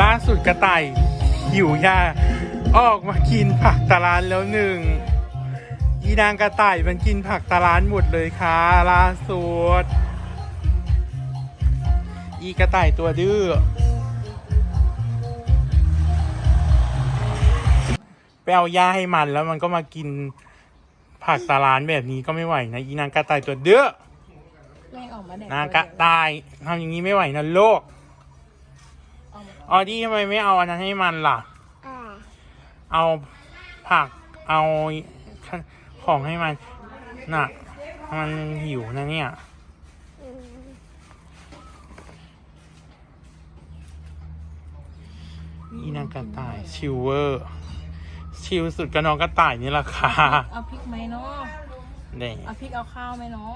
กระต่ายหิวยาออกมากินผักตาลานแล้วหนึ่งอีนางกระต่ายมันกินผักตาลานหมดเลยค่ะล่าสุดอีกระต่ายตัวดื้อไปเอาหญ้าให้มันแล้วมันก็มากินผักตาลานแบบนี้ก็ไม่ไหวนะอีนางกระต่ายตัวดื้อแม่ออกมาแดดนางกระต่ายทำอย่างนี้ไม่ไหวนะโลก ออดี้ทำไมไม่เอาอันนั้นให้มันล่ะ อ่าเอาผักเอาของให้มันน่ะ มันหิวนะเนี่ย อืมอีนางกระต่ายชิวเวอร์ ชิวสุดก็น้องกระต่ายนี่แหละค่ะเอาพริกไหมเนาะเนี่ยเอาพริกเอาข้าวไหมเนาะ